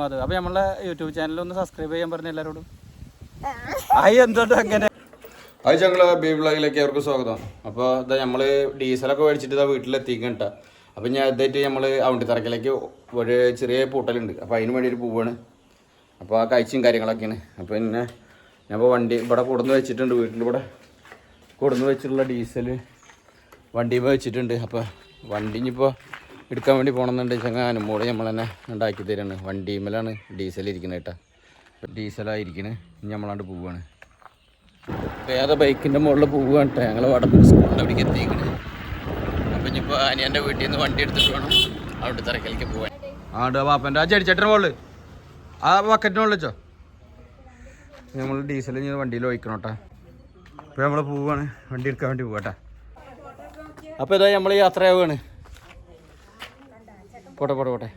മാധവ് അപ്പൊ നമ്മളെ YouTube channel ഒന്ന് സബ്സ്ക്രൈബ് ചെയ്യാൻ പറഞ്ഞു എല്ലാരോടും. ആയി എന്തോട്ട് അങ്ങനെ? അത് ഞങ്ങൾ ബി ബ്ലോഗിലേക്ക് അവർക്ക് സ്വാഗതം. അപ്പോൾ ഇതാ നമ്മൾ ഡീസലൊക്കെ മേടിച്ചിട്ട് ഇതാ വീട്ടിലെത്തിക്കണ്ട അപ്പം ഞാൻ ഇതായിട്ട് നമ്മൾ അവണ്ടിത്തറക്കിലേക്ക് ഒരു ചെറിയ പൂട്ടലുണ്ട്. അപ്പോൾ അതിന് വേണ്ടി ഒരു പൂവാണ്. അപ്പോൾ ആ കഴിച്ചും കാര്യങ്ങളൊക്കെയാണ്. അപ്പോൾ പിന്നെ ഞാൻ ഇപ്പോൾ വണ്ടി ഇവിടെ കൊടുന്ന് വെച്ചിട്ടുണ്ട് വീട്ടിൽ ഇവിടെ. കൊടുന്ന് വെച്ചിട്ടുള്ള ഡീസൽ വണ്ടിയിൽ വെച്ചിട്ടുണ്ട്. അപ്പോൾ വണ്ടി ഇനിയിപ്പോൾ എടുക്കാൻ വേണ്ടി പോകണമെന്നുണ്ട് ചങ്ങാനും മോൾ നമ്മൾ തന്നെ ഉണ്ടാക്കി തരാണ്. വണ്ടിമേലാണ് ഡീസൽ ഇരിക്കുന്നത് കേട്ടോ ഡീസലായിരിക്കണേ. ഇനി നമ്മളാണ്ട് പോവുകയാണ് വേറെ ബൈക്കിന്റെ മുകളിൽ പോവുകയാണ് കേട്ടോ ഞങ്ങൾ വടക്ക് സ്കൂളിന്റെ അവിടേക്ക് എത്തിക്കണേ. അപ്പം ഇനിയിപ്പോൾ അനിയന്റെ വീട്ടിൽ നിന്ന് വണ്ടി എടുത്തിട്ട് വേണം. അവിടെ തിരക്കലേക്ക് പോകാൻ ആണ്ട് വാപ്പന്റെ ആ ചെടിച്ചേട്ടന്റെ മുകളിൽ ആ ബക്കറ്റിന് മുകളിൽ വെച്ചോ. നമ്മൾ ഡീസൽ ഇനി വണ്ടിയിൽ ഒഴിക്കണം കേട്ടോ ഇപ്പോൾ നമ്മൾ പോവുകയാണ് വണ്ടി എടുക്കാൻ വേണ്ടി പോകട്ടെ കേട്ടോ അപ്പോൾ ഇതായി നമ്മൾ യാത്രയാവുകയാണ് പോട്ടെ പോട്ടെ പോട്ടെ.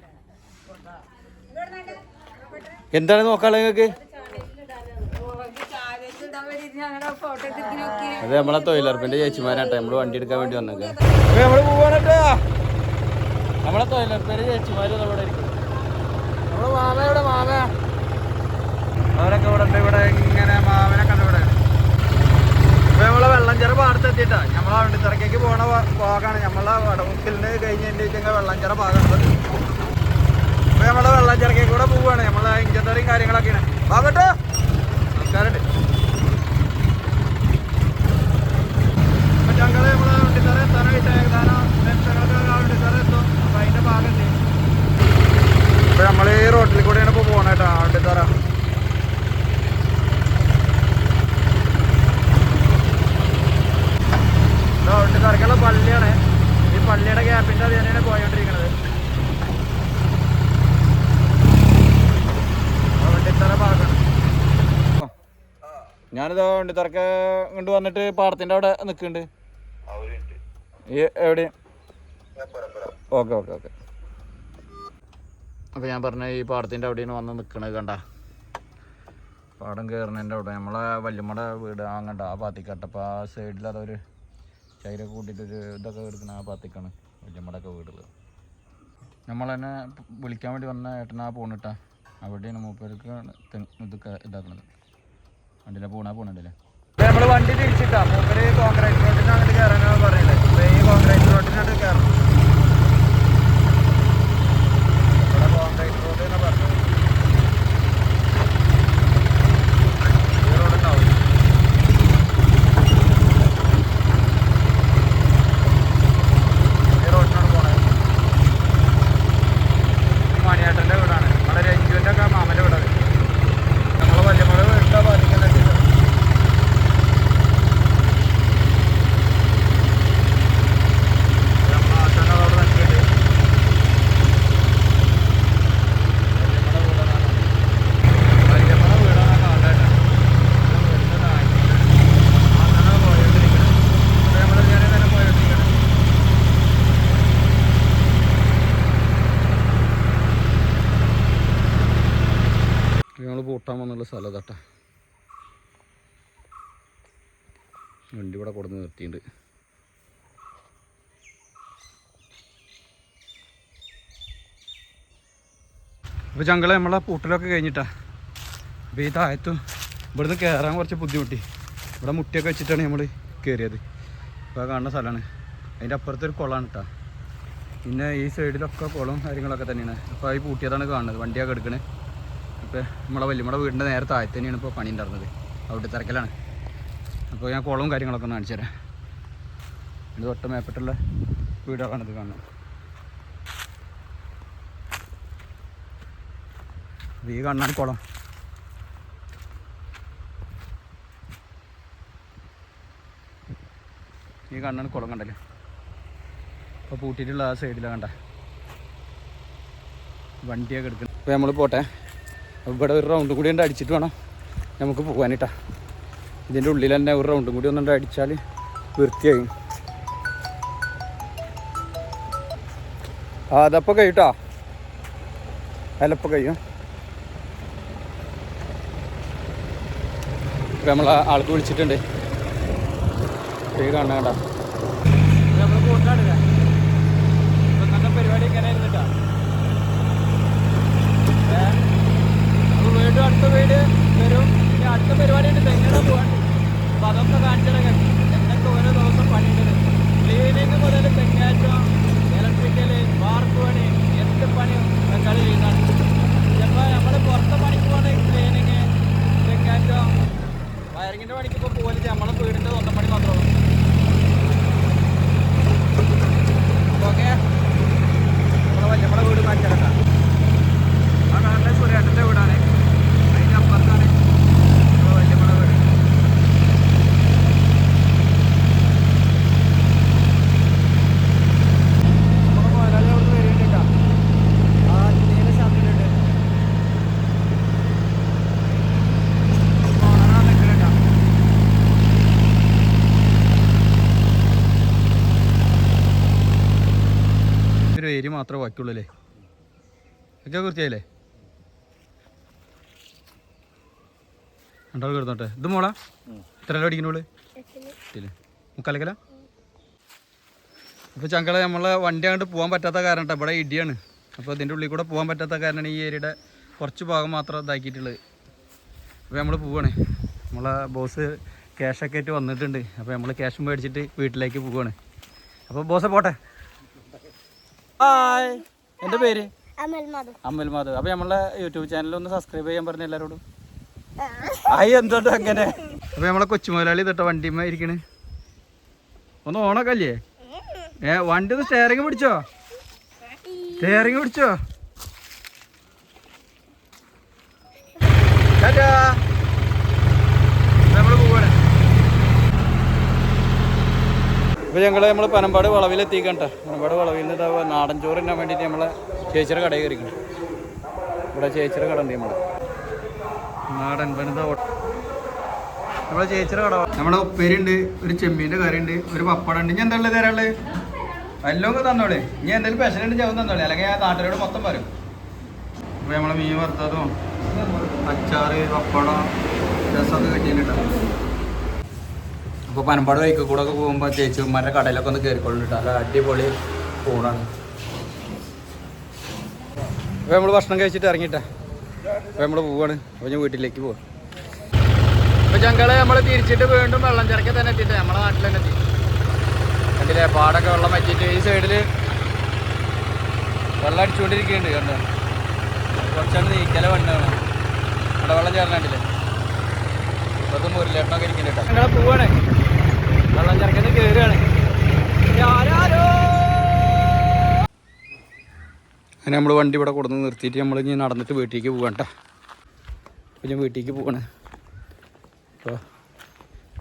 എന്താണ് നോക്കാളെ നിങ്ങൾക്ക്? അത് നമ്മളെ തൊഴിലുറപ്പിന്റെ ചേച്ചിമാരാട്ടെ. നമ്മൾ വണ്ടി എടുക്കാൻ വേണ്ടി വന്നേക്ക. നമ്മൾ പോവാനട്ടാ നമ്മളെ തൊഴിലുറപ്പിന്റെ ചേച്ചിമാര് ഇവിടെ ഇരിക്കും നമ്മളെ മാമ ഇവിടെ മാമ? അവരൊക്കെ ഇവിടെ ഉണ്ട്. ഇവിടെ ഇങ്ങനെ മാമനെ ഇപ്പൊ നമ്മളെ വെള്ളഞ്ചിറ പാടത്ത് എത്തിയിട്ടാ നമ്മളെ വണ്ടിത്തിറക്കേക്ക് പോണ ഭാഗമാണ് നമ്മളെ വടമുക്കിലിന് കഴിഞ്ഞതിന്റെ വെച്ചാൽ വെള്ളഞ്ചിറ ഭാഗമാണ് അപ്പൊ നമ്മളെ വെള്ളഞ്ചിറക്കേക്ക് കൂടെ പോവാണ്. നമ്മളെ ഇഞ്ചത്തറിയും കാര്യങ്ങളൊക്കെയാണ്. ഭാഗട്ടോ നമസ്കാരമുണ്ട് അപ്പൊ ഞങ്ങൾ അപ്പൊ ഈ റോട്ടിൽ കൂടെയാണ് ഇപ്പൊ പോണേട്ടാ അവിടെ വണ്ടിത്തറ ഇതാ വണ്ടിത്തറക്കുള്ള പള്ളിയാണ്. ഈ പള്ളിയുടെ ഗ്യാപ്പിന്റെ അത് തന്നെയാണ് പോയോണ്ടിരിക്കുന്നത് വണ്ടിത്തറ ഭാഗമാണ്. ഞാനിതാ വണ്ടിത്തറക്ക കൊണ്ട് വന്നിട്ട് പാടത്തിന്റെ അവിടെ നിൽക്കുന്നുണ്ട്. എവിടെ ഓക്കെ ഓക്കെ ഓക്കെ. അപ്പോൾ ഞാൻ പറഞ്ഞ ഈ പാടത്തിന്റെ അവിടെയാണ് വന്ന് നിൽക്കണത് കണ്ട. പാടം കയറുന്നതിന്റെ അവിടെ. നമ്മളെ വല്ലുമ്മടെ വീട് ആ പാത്തിക്കട്ട അപ്പോൾ ആ സൈഡിൽ അതൊരു ചൈരൊക്കെ കൂട്ടിയിട്ടൊരു ഇതൊക്കെ എടുക്കുന്ന ആ പാത്തിക്കാണ് വല്യമ്മയുടെ ഒക്കെ വീടുകൾ. നമ്മൾ തന്നെ വിളിക്കാൻ വേണ്ടി വന്ന ഏട്ടനാ പോണിട്ടാ. അവിടെയാണ് മൂപ്പർക്ക് ഇതൊക്കെ ഇതാക്കുന്നത് വണ്ടിയിലെ പോണാ പോണുണ്ടല്ലേ നമ്മൾ വണ്ടി തിരിച്ചിട്ടാ. മൂപ്പര് കോൺക്രീറ്റ് റോഡിന് അങ്ങോട്ട് കയറാനാണ് പറയുന്നത് ഈ കോൺക്രീറ്റ് റോഡിനോട്ട് കയറണം ഇവിടെ കോൺക്രീറ്റ് റോഡ് എന്ന് പറഞ്ഞത് ഈ റോഡ് ഉണ്ടാവും ഈ റോഡിനാണ് പോണത് ഈ മണിയേട്ടന്റെ വീടാണ് നമ്മുടെ രഞ്ജുവിന്റെ ഒക്കെ മാമന്റെ വീടാണ് നമ്മളെ വല്യമ്മയുടെ വീടിന്റെ ബാധിക്കുന്നുണ്ട് ഞങ്ങൾ പൂട്ടാൻ വന്നുള്ള സ്ഥലം തട്ട വണ്ടി ഇവിടെ കൊടുന്ന് നിർത്തിയിട്ടുണ്ട്. അപ്പോൾ ചങ്കളെ നമ്മളെ പൂട്ടിലൊക്കെ കഴിഞ്ഞിട്ടാ. അപ്പോൾ ഈ താഴത്തും ഇവിടുന്ന് കയറാൻ കുറച്ച് ബുദ്ധിമുട്ടി. ഇവിടെ മുട്ടിയൊക്കെ വെച്ചിട്ടാണ് നമ്മൾ കയറിയത് ഇപ്പോൾ കാണുന്ന സ്ഥലമാണ് അതിന്റെ അപ്പുറത്തെ ഒരു കുളമാണ് കേട്ടോ പിന്നെ ഈ സൈഡിലൊക്കെ കുളവും കാര്യങ്ങളൊക്കെ തന്നെയാണ്. അപ്പോൾ ഈ പൂട്ടിയതാണ് കാണുന്നത്. വണ്ടിയൊക്കെ എടുക്കണേ. അപ്പോൾ നമ്മളെ വല്യമ്മയുടെ വീടിന്റെ നേരെ താഴെ തന്നെയാണ് ഇപ്പോൾ പണി ഉണ്ടായിരുന്നത്. അവിടെ തിരക്കലാണ്. അപ്പോൾ ഞാൻ കുളവും കാര്യങ്ങളൊക്കെ ഒന്ന് കാണിച്ചു തരാം. ഇത് തൊട്ട് മേപ്പെട്ടുള്ള വീടുകളാണ് ഇത് കാണുന്നത്. ഈ കാണാൻ കുളം. ഈ കാണാൻ കുളം കണ്ടല്ലേ? അപ്പോൾ പൂട്ടിയിട്ടുള്ള ആ സൈഡിലാണ് കണ്ട. വണ്ടിയൊക്കെ എടുക്കുന്നത് അപ്പോൾ നമ്മൾ പോട്ടെ. ഇവിടെ ഒരു റൗണ്ടും കൂടി ഉണ്ട് അടിച്ചിട്ട് വേണം നമുക്ക് പോകാനിട്ടാ ഇതിന്റെ ഉള്ളിൽ തന്നെ ഒരു റൗണ്ടും കൂടി ഒന്നുണ്ട് അടിച്ചാൽ വൃത്തിയായി. ആ അതപ്പോൾ കഴിട്ടാ അതിലപ്പോൾ കഴിയും. ഇപ്പം നമ്മൾ ആൾക്ക് വിളിച്ചിട്ടുണ്ട്. ഈ കാണാൻ കണ്ട നമ്മൾ പോട്ടാണ് ഇപ്പം നല്ല പരിപാടി ഇങ്ങനെ ഇരുന്നിട്ടാ ഏ അടുത്ത വീട് വരും. ഇനി അടുത്ത പരിപാടി ഉണ്ട് തെങ്ങനെ പോകാൻ അപ്പൊ അതൊക്കെ കാണിച്ചിടക്കെ എന്നൊക്കെ ഓരോ ദിവസം പണിയുണ്ട്. ക്ലീനിങ് മുതൽ തെങ്ങാറ്റം ഇലക്ട്രിക്കൽ വാർപ്പ് പണി എന്ത് പണിയും ബംഗാളി ചെയ്യുന്നതാണ് ചിലപ്പോൾ നമ്മൾ പുറത്തെ പണിക്ക് പോകുന്ന ക്ലീനിങ് തെങ്ങാറ്റം വയറിങ്ങിന്റെ പണിക്ക് ഇപ്പോൾ പോലും നമ്മളെ വീടിന്റെ സ്വന്തം പണി മാത്രമേ ഉള്ളൂ ഓക്കെ നമ്മുടെ വല്യമ്മയുടെ വീട് മാറ്റിയെടുക്കാം ആ കാണുന്ന സൂര്യേട്ടന്റെ വീടാണ് അതിന്റെ അപ്പുറത്താണ് നമ്മുടെ വല്യമ്മയുടെ വീട് നമ്മുടെ മുതലാളി അവിടുന്ന് വരുന്നുണ്ട് കേട്ടോ ആ നീല ഷർട്ടിലുണ്ട് കാണാൻ നിൽക്കുന്നുണ്ടോ ഒരു ബാക്കിയുള്ളൂ അല്ലേ ഒക്കെ കുറിച്ചായില്ലേ? രണ്ടാൾ കിടന്നോട്ടെ. ഇത് മോളാ? എത്ര എട്ടിൽ. മുക്കാലക്കല? അപ്പോൾ ചങ്കള നമ്മളെ വണ്ടി അങ്ങോട്ട് പോകാൻ പറ്റാത്ത കാരണം. ഇവിടെ ഇടിയാണ്. അപ്പോൾ ഇതിന്റെ ഉള്ളിൽ കൂടെ പോകാൻ പറ്റാത്ത കാരണമാണ് ഈ ഏരിയയുടെ കുറച്ച് ഭാഗം മാത്രം ഇതാക്കിയിട്ടുള്ളത്. അപ്പോൾ നമ്മൾ പോവാണ്. നമ്മളെ ബോസ് ക്യാഷൊക്കെ ആയിട്ട് വന്നിട്ടുണ്ട്. അപ്പോൾ നമ്മൾ ക്യാഷ് മേടിച്ചിട്ട് വീട്ടിലേക്ക് പോവാണ്. അപ്പോൾ ബോസെ പോട്ടെ. ഹായ് എന്റെ പേര്? അമൽ മധു മാധവ്. അപ്പൊ നമ്മളെ യൂട്യൂബ് ചാനൽ ഒന്ന് സബ്സ്ക്രൈബ് ചെയ്യാൻ പറഞ്ഞു എല്ലാരോടും. ആയി എന്തോട്ട് അങ്ങനെ? അപ്പൊ നമ്മളെ കൊച്ചുമുതലാളി തൊട്ട വണ്ടിമ്മ ഇരിക്കണ്. ഒന്ന് ഓണൊക്കെ അല്ലേ? ഏ വണ്ടി ഒന്ന് സ്റ്റെയറിങ് പിടിച്ചോ? സ്റ്റെയറിങ് പിടിച്ചോ? ടാറ്റാ. നമ്മൾ പോവാണ് ഇപ്പോൾ ഞങ്ങൾ നമ്മൾ പനമ്പാട് വളവിലെത്തിക്കണ്ട. പനമ്പാട് വളവിൽ നിന്ന് നാടൻ ചോറ് തിന്നാൻ നമ്മളെ ചേച്ചിയുടെ കടയിൽ കയറിക്കണം ഇവിടെ ചേച്ചിയുടെ കട ഉണ്ട് നമ്മളെ നാടൻ വനിത നമ്മളെ ചേച്ചിയുടെ കട. നമ്മളെ ഉപ്പേരിണ്ട് ഒരു ചെമ്മീന്റെ കറി ഉണ്ട് ഒരു പപ്പടം ഉണ്ട്. ഇനി എന്താ ഉള്ളത് തരാനുള്ളത്? എല്ലാം ഒക്കെ തന്നോളേ. ഇനി എന്തെങ്കിലും പെഷൻ ഉണ്ട് ചാവും തന്നോളേ. അല്ലെങ്കിൽ ഞാൻ നാട്ടുകാരോട് മൊത്തം പറയും അപ്പോൾ നമ്മളെ മീൻ വറുത്തതും അച്ചാറ് പപ്പടം രസമൊക്കെ കിട്ടിയിട്ടുണ്ട്. അപ്പോൾ പനമ്പാട് വൈക്കിൽ കൂടെ ഒക്കെ പോകുമ്പോൾ ചേച്ചിമാരുടെ കടയിലൊക്കെ ഒന്ന് കയറിക്കൊള്ളിട്ട് നല്ല അടിപൊളി ഫോണാണ് അപ്പോൾ നമ്മൾ ഭക്ഷണം കഴിച്ചിട്ട് ഇറങ്ങിട്ടെ അപ്പോൾ നമ്മൾ പോവാണ്. അപ്പോൾ ഞാൻ വീട്ടിലേക്ക് പോവാം. അപ്പോൾ ചങ്കളെ നമ്മൾ തിരിച്ചിട്ട് വീണ്ടും വെള്ളം ചിറക്കി തന്നെ എത്തിയിട്ട് നമ്മളെ നാട്ടിൽ തന്നെ എത്തി. കണ്ടില്ലേ? പാടൊക്കെ വെള്ളം വറ്റിയിട്ട് ഈ സൈഡിൽ വെള്ളം അടിച്ചുകൊണ്ടിരിക്കുന്നുണ്ട് കണ്ടോ? കുറച്ചാണ് നീക്കല വണ്ണാണ്. അവിടെ വെള്ളം ചേർന്നിട്ടില്ലേ? ഇപ്പത്തെ മുരളിയേട്ടനൊക്കെ ഇരിക്കുന്നുണ്ട് ഞങ്ങളെ പോവാണ്. വെള്ളം ചേർക്കുന്ന കയറുകയാണ് അങ്ങനെ നമ്മൾ വണ്ടി ഇവിടെ കൊടുന്ന് നിർത്തിയിട്ട് നമ്മൾ ഇനി നടന്നിട്ട് വീട്ടിലേക്ക് പോകണ്ട അപ്പോൾ ഞാൻ വീട്ടിലേക്ക് പോവാണ്. അപ്പോൾ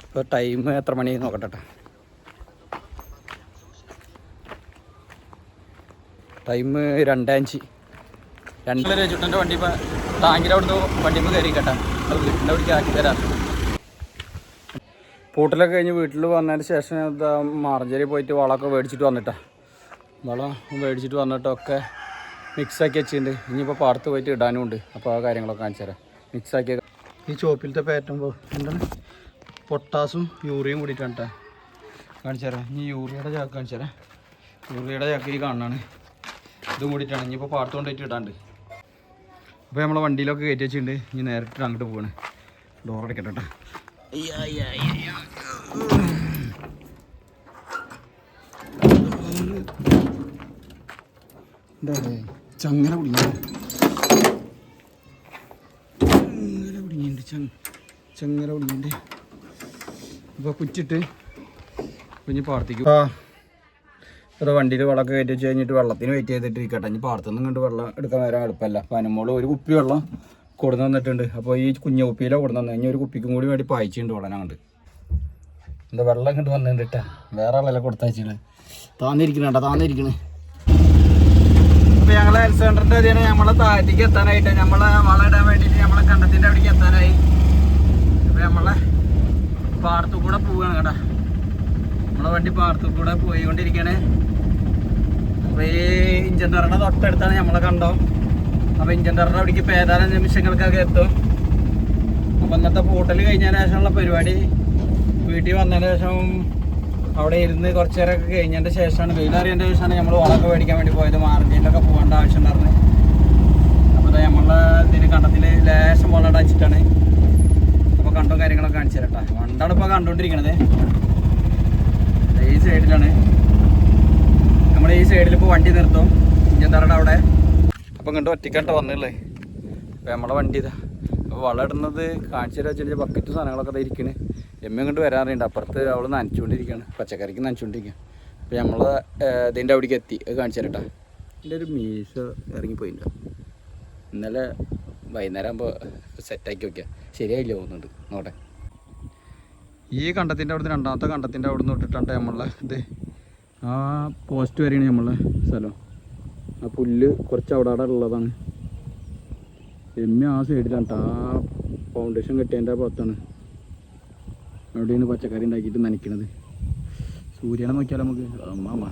ഇപ്പോൾ ടൈം എത്ര മണി നോക്കട്ടെ ട്ടോ. ടൈം രണ്ടാഞ്ചി രണ്ടര ചുട്ടന്റെ വണ്ടി ഇപ്പോൾ ടാങ്കിന്റെ അവിടുന്ന് വണ്ടിമ്പോൾ കയറി കേട്ടാ അത് വീട്ടിന്റെ അവിടേക്ക് ആക്കി തരാം. പൂട്ടലൊക്കെ കഴിഞ്ഞ് വീട്ടിൽ വന്നതിന് ശേഷം മാറഞ്ചേരി പോയിട്ട് വളമൊക്കെ മേടിച്ചിട്ട് വന്നിട്ടാ. വളം മേടിച്ചിട്ട് വന്നിട്ടൊക്കെ മിക്സാക്കി വെച്ചിട്ടുണ്ട്. ഇനിയിപ്പോൾ പാടത്ത് പോയിട്ട് ഇടാനും ഉണ്ട്. അപ്പോൾ ആ കാര്യങ്ങളൊക്കെ കാണിച്ചു തരാം. മിക്സാക്കിയ ഈ ചോപ്പിലത്തെ പേറ്റുമ്പോൾ എന്താണ്? പൊട്ടാസും യൂറിയയും കൂടിയിട്ടാണ് കേട്ടോ കാണിച്ചു തരാം. ഇനി യൂറിയയുടെ ചാക്ക് കാണിച്ചു തരാം. യൂറിയയുടെ ചാക്ക് ഈ കാണാണ് ഇതും കൂടിയിട്ടാണ്. ഇനിയിപ്പോൾ പാടത്ത് കൊണ്ടുപോയിട്ട് ഇടാണ്ട്. അപ്പോൾ നമ്മളെ വണ്ടിയിലൊക്കെ കയറ്റി വെച്ചിട്ടുണ്ട്. ഇനി നേരിട്ട് അങ്ങോട്ട് പോവാണ്. ഡോർ കേട്ടോ ചങ്ങല കുടുങ്ങിയിട്ടുണ്ട് ചങ്ങ ചങ്ങല കുടുങ്ങിയിട്ടുണ്ട് അപ്പോൾ കുച്ചിട്ട് കുഞ്ഞ് പാടത്തേക്ക് ഇവിടെ വണ്ടിയിൽ വെള്ളമൊക്കെ കയറ്റി വെച്ച് കഴിഞ്ഞിട്ട് വെള്ളത്തിന് വെയിറ്റ് ചെയ്തിട്ട് ഇരിക്കട്ടെ ഇനി പാടത്തുനിന്ന് കണ്ട് വെള്ളം എടുക്കാൻ വരാൻ എളുപ്പമല്ല അപ്പോൾ അനുമോൾ ഒരു കുപ്പി വെള്ളം കൊടുന്നു വന്നിട്ടുണ്ട് അപ്പോൾ ഈ കുഞ്ഞ കുപ്പിയിലെ കൊടുന്ന് വന്നു ഇനി ഒരു കുപ്പിക്കും കൂടി വേണ്ടി പായിച്ചിട്ടുണ്ട് വെള്ളം അങ്ങോട്ട്. എന്താ വെള്ളം ഇങ്ങോട്ട് വന്നിട്ടുണ്ട് വേറെ വില കൊടുത്തയച്ചിട്ട് താന്നിരിക്കണ താന്നിരിക്കണേ. അപ്പോൾ ഞങ്ങളെ ഹെൽത്ത് സെന്ററിന്റെ അതിന് നമ്മളെ താഴത്തേക്ക് എത്താനായിട്ട് നമ്മളെ വളം ഇടാൻ വേണ്ടിയിട്ട് നമ്മളെ കണ്ടത്തിന്റെ അവിടേക്ക് എത്താനായി. അപ്പോൾ നമ്മളെ പാടത്തു കൂടെ പോവുകയാണ് കേട്ടാ. നമ്മളെ വണ്ടി പാടത്തു കൂടെ പോയിക്കൊണ്ടിരിക്കുകയാണ് അപ്പോൾ ഈ ഇഞ്ചൻ തറയുടെ തൊട്ടടുത്താണ് നമ്മളെ കണ്ടോ. അപ്പോൾ ഇഞ്ചൻ തറയുടെ അവിടേക്ക് ഏതാനും നിമിഷങ്ങൾക്കൊക്കെ എത്തും. അപ്പോൾ ഇന്നത്തെ പോട്ടൽ കഴിഞ്ഞതിന് ശേഷമുള്ള പരിപാടി വീട്ടിൽ വന്നതിന് ശേഷം അവിടെ ഇരുന്ന് കുറച്ച് നേരമൊക്കെ കഴിഞ്ഞതിന്റെ ശേഷമാണ് വെയിലറിയതിന്റെ ശേഷമാണ് നമ്മൾ വളമൊക്കെ മേടിക്കാൻ വേണ്ടി പോയത്. മാർക്കറ്റിലൊക്കെ പോകേണ്ട ആവശ്യം ഉണ്ടായിരുന്നു. അപ്പോൾ ഇതാ നമ്മളെ ഇതിന് കണ്ടത്തിൽ ലേശം വളം അടച്ചിട്ടാണ് അപ്പോൾ കണ്ടും കാര്യങ്ങളൊക്കെ കാണിച്ചു തരട്ടെ വണ്ടാണ് ഇപ്പോൾ കണ്ടുകൊണ്ടിരിക്കണത്. ഈ സൈഡിലാണ്. നമ്മൾ ഈ സൈഡിൽ ഇപ്പോൾ വണ്ടി നിർത്തും. ഇഞ്ചന്താറുടെ അവിടെ? അപ്പോൾ ഇങ്ങോട്ട് ഒറ്റക്കാട്ട് വന്നുള്ളേ അപ്പോൾ നമ്മളെ വണ്ടി ഇതാ. അപ്പോൾ വളം ഇടുന്നത് കാണിച്ചു തരാ ബക്കറ്റ് സാധനങ്ങളൊക്കെ ഇരിക്കണേ. എമ്മ ഇങ്ങോട്ട് വരാറുണ്ട്. അപ്പുറത്ത് അവൾ നനച്ചുകൊണ്ടിരിക്കുകയാണ് പച്ചക്കറിക്ക് നനച്ചുകൊണ്ടിരിക്കുകയാണ് അപ്പോൾ നമ്മൾ ഇതിന്റെ അവിടേക്ക് എത്തി. അത് കാണിച്ചു തരട്ടാ. എന്റെ ഒരു മീശ ഇറങ്ങിപ്പോയിട്ടുണ്ട് ഇന്നലെ വൈകുന്നേരം ആകുമ്പോൾ സെറ്റാക്കി വയ്ക്കുക ശരിയായില്ല പോകുന്നുണ്ട് നോട്ടെ ഈ കണ്ടത്തിന്റെ അവിടുന്ന് രണ്ടാമത്തെ കണ്ടത്തിന്റെ അവിടുന്ന് തൊട്ടിട്ടാണ് നമ്മളെ ഇത്. ആ പോസ്റ്റ് വരെയാണ് നമ്മളെ സ്ഥലം. ആ പുല്ല് കുറച്ച് അവിടെ അവിടെ ഉള്ളതാണ്. എമ്മ ആ സൈഡിലാണ്. ആ ഫൗണ്ടേഷൻ കെട്ടിയതിന്റെ ഭാഗത്താണ് അവിടെയാണ് പച്ചക്കറി ഉണ്ടാക്കിയിട്ട് നനയ്ക്കണത്. സൂര്യനെ നോക്കിയാലോ നമുക്ക്? അമ്മാമ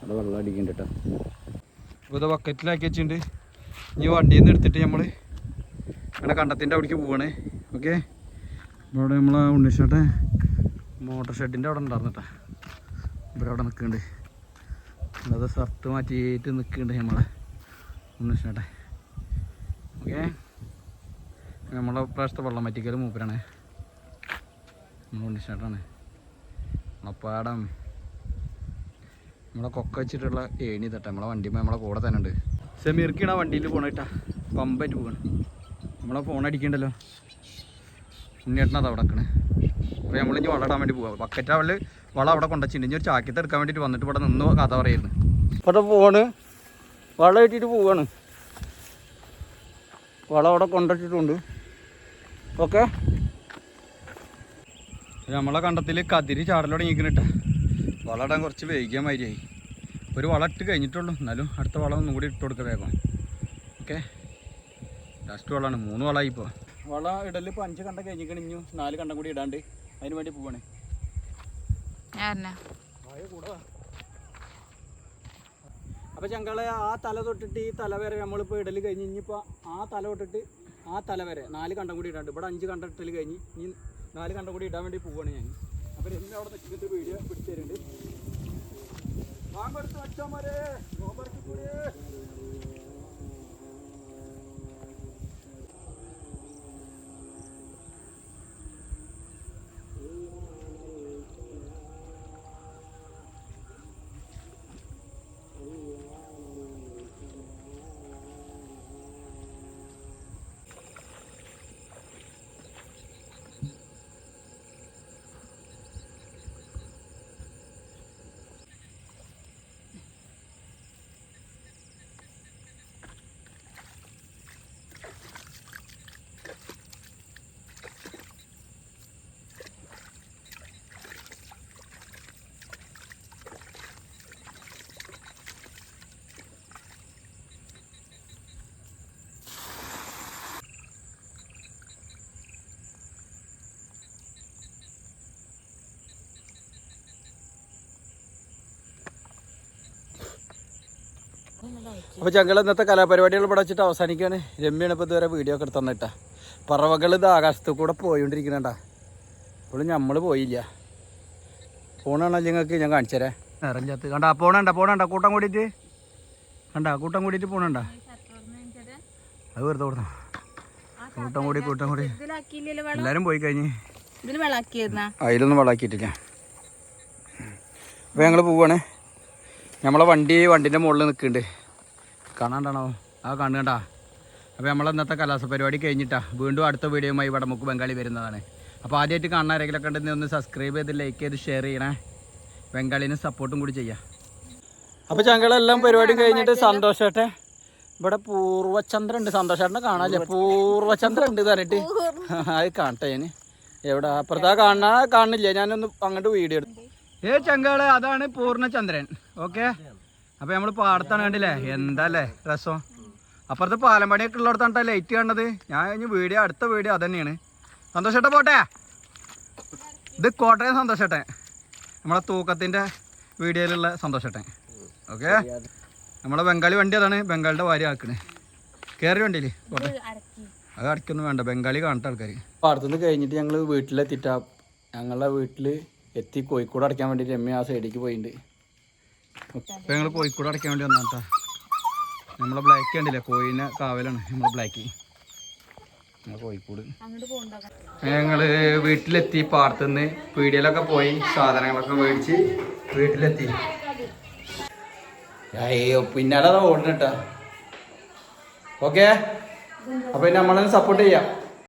അവിടെ വെള്ളം അടിക്കുന്നുണ്ട് ഇത് ബക്കറ്റിലാക്കി വെച്ചിട്ടുണ്ട്. ഇനി വണ്ടിയിൽ നിന്ന് എടുത്തിട്ട് നമ്മൾ അങ്ങനെ കണ്ടത്തിന്റെ അവിടേക്ക് പോവാണ്. ഓക്കെ ഇവിടെ നമ്മൾ ഉണ്ണിഷേട്ടെ മോട്ടോർ ഷെഡിന്റെ അവിടെ ഉണ്ടായിരുന്നു കേട്ടോ ഇവിടെ അവിടെ നിൽക്കുന്നുണ്ട്. അത് ഷർട്ട് മാറ്റിയിട്ട് നിൽക്കുന്നുണ്ട് നമ്മളെ ഉണ്ണിഷേട്ടെ ഓക്കെ നമ്മളെ പ്രാവശ്യത്തെ വെള്ളം മാറ്റിക്കൽ മൂപ്പരാണ്. നമ്മൾ ഉണ്ണിഷേട്ടാണ് നമ്മളെ നമ്മളെ കൊക്ക വെച്ചിട്ടുള്ള ഏണി തട്ട നമ്മളെ വണ്ടി നമ്മളെ കൂടെ തന്നെ ഉണ്ട്. സെമീർക്കാണ് വണ്ടിയിൽ പോണേട്ടാ പമ്പായിട്ട് പോകണം നമ്മളെ ഫോൺ അടിക്കണ്ടല്ലോ. ഉണ്ണിയേട്ടനത് അവിടെ വെക്കണേ അപ്പോൾ നമ്മളിഞ്ഞ് വളം ഇടാൻ വേണ്ടി പോകാം ബക്കറ്റ് അവൾ വളം അവിടെ കൊണ്ടുവച്ചിട്ടുണ്ട്. ഇനി ഒരു ചാക്കിത്ത് എടുക്കാൻ വേണ്ടിയിട്ട് വന്നിട്ട് ഇവിടെ നിന്ന് കഥ പറയുന്നു ഇവിടെ പോവാണ്. വളം ഇട്ടിട്ട് പോവാണ്. വളം അവിടെ കൊണ്ടിട്ടിട്ടുണ്ട് ഓക്കെ. നമ്മളെ കണ്ടത്തിൽ കതിരി ചാടൽ തുടങ്ങിയിരിക്കണിട്ടാ വളടാൻ കുറച്ച് വൈകിയ മാതിരിയായി. ഒരു വളം ഇട്ട് കഴിഞ്ഞിട്ടുള്ളൂ. എന്നാലും അടുത്ത വളം ഒന്നും കൂടി ഇട്ട് കൊടുക്കുക വേഗം. ഓക്കെ. ലാസ്റ്റ് വളമാണ് മൂന്ന് വളമായി ഇപ്പോൾ വള ഇടൽ ഇപ്പോൾ അഞ്ച് കണ്ട കണ്ടം കഴിഞ്ഞു നാല് കണ്ടം കൂടി ഇടാണ്ട്. അതിന് വേണ്ടി പോവാണ്. അപ്പോൾ ചങ്കളെ ആ തല തൊട്ടിട്ട് ഈ തല വരെ നമ്മളിപ്പോൾ ഇടൽ കഴിഞ്ഞ് ഇനിയിപ്പോൾ ആ തല തൊട്ടിട്ട് ആ തല വരെ നാല് കണ്ടം കൂടി ഇടാണ്ട്. ഇവിടെ അഞ്ച് കണ്ടം ഇട്ടൽ കഴിഞ്ഞ് ഇനി നാല് കണ്ടം കൂടി ഇടാൻ വേണ്ടി പോവാണ് ഞാൻ. അപ്പോൾ എന്നെ അവിടെ നിൽക്കുന്ന വീഡിയോ പിടിച്ചു തരുന്നുണ്ട്. വച്ചാൽ അപ്പോൾ ഞങ്ങൾ ഇന്നത്തെ കലാപരിപാടികൾ ഇവിടെ വെച്ചിട്ട് അവസാനിക്കുകയാണ് രമ്യാണ് ഇപ്പോൾ ഇതുവരെ വീഡിയോ ഒക്കെ തന്നിട്ട. പറവകൾ ഇത് ആകാശത്ത് കൂടെ പോയിക്കൊണ്ടിരിക്കണണ്ടാ ഇപ്പോഴും നമ്മൾ പോയില്ല. ഫോണാണോ നിങ്ങൾക്ക്? ഞാൻ കാണിച്ചു തരാം. നിറഞ്ഞത്ത് കണ്ടാ? പോണണ്ട പോണണ്ട. കൂട്ടം കൂടിയിട്ട്. കണ്ടാ? കൂട്ടം കൂടിയിട്ട് പോണണ്ട. അത് വെറുതെ കൊടുത്തു. കൂട്ടം കൂടി കൂട്ടം കൂടി. എല്ലാരും പോയി കഴിഞ്ഞ്. അതിലൊന്നും വെള്ളാക്കിയിട്ടില്ല അപ്പോൾ ഞങ്ങൾ പോവാണ്. നമ്മളെ വണ്ടി വണ്ടിന്റെ മുകളിൽ നിൽക്കുന്നുണ്ട്. കാണാണ്ടാണോ? ആ കാണുകണ്ടാ അപ്പോൾ നമ്മൾ ഇന്നത്തെ കലാസ പരിപാടി കഴിഞ്ഞിട്ടാ. വീണ്ടും അടുത്ത വീഡിയോയുമായി ഇവിടെ നമുക്ക് ബംഗാളി വരുന്നതാണ്. അപ്പോൾ ആദ്യമായിട്ട് കാണുന്ന ആരെങ്കിലൊക്കെ ഉണ്ടെങ്കിൽ ഒന്ന് സബ്സ്ക്രൈബ് ചെയ്ത് ലൈക്ക് ചെയ്ത് ഷെയർ ചെയ്യണേ. ബംഗാളിന് സപ്പോർട്ടും കൂടി ചെയ്യാം. അപ്പോൾ ഞങ്ങളെല്ലാം പരിപാടി കഴിഞ്ഞിട്ട് സന്തോഷട്ടെ. ഇവിടെ പൂർവചന്ദ്രൻ ഉണ്ട്. സന്തോഷേട്ടനെ കാണാല്ലേ? പൂർവചന്ദ്രൻ ഉണ്ട് പറഞ്ഞിട്ട്. അത് കാണട്ടെ ഞാൻ. എവിടെ? അപ്പുറത്താ കാണാ കാണില്ല ഞാനൊന്ന് അങ്ങോട്ട് വീഡിയോ എടുത്തു. ഏ ചങ്കാൾ അതാണ് പൂർണചന്ദ്രൻ. ഓക്കെ അപ്പൊ നമ്മൾ പാടത്താണ് കണ്ടില്ലേ? എന്താല്ലേ രസം? അപ്പുറത്ത് പാലമ്പടിയൊക്കെ ഉള്ളിടത്താണ് ലൈറ്റ് കണ്ടത്. ഞാൻ ഇനി വീഡിയോ അടുത്ത വീഡിയോ അതന്നെയാണ്. സന്തോഷേട്ട പോട്ടെ? ഇത് കോട്ടയം സന്തോഷേട്ടെ നമ്മളെ തൂക്കത്തിന്റെ വീഡിയോയിലുള്ള സന്തോഷേട്ടെ ഓക്കെ? നമ്മളെ ബംഗാളി വണ്ടി അതാണ് ബംഗാളിന്റെ വാരി ആക്കണേ. കേറി വണ്ടിയില്ലേ കോട്ടെ അത് അടയ്ക്കൊന്നും വേണ്ട. ബംഗാളി കാണട്ടെ ആൾക്കാർ പാടത്തുനിന്ന് കഴിഞ്ഞിട്ട് ഞങ്ങൾ വീട്ടിലെത്തിയിട്ടാ ഞങ്ങളുടെ വീട്ടിൽ എത്തി കോഴിക്കോട് അടയ്ക്കാൻ വേണ്ടി രമ്യ ആ സൈഡിലേക്ക് പോയിട്ടുണ്ട് അപ്പോൾ ഞങ്ങൾ കോഴിക്കോട് അടയ്ക്കാൻ വേണ്ടി വന്നാട്ടാ നമ്മളെ ബ്ലാക്ക് കണ്ടില്ലേ? കോഴിനെ കാവലാണ്. നമ്മളെ ബ്ലാക്ക് കോഴിക്കോട്. ഞങ്ങൾ വീട്ടിലെത്തി. പാടത്തുനിന്ന് പീടിയയിലൊക്കെ പോയി. സാധനങ്ങളൊക്കെ മേടിച്ച് വീട്ടിലെത്തി. അയ്യോ പിന്നാലെ ഓടുന്നിട്ടാ ഓക്കെ? അപ്പൊ നമ്മളെ സപ്പോർട്ട് ചെയ്യാം.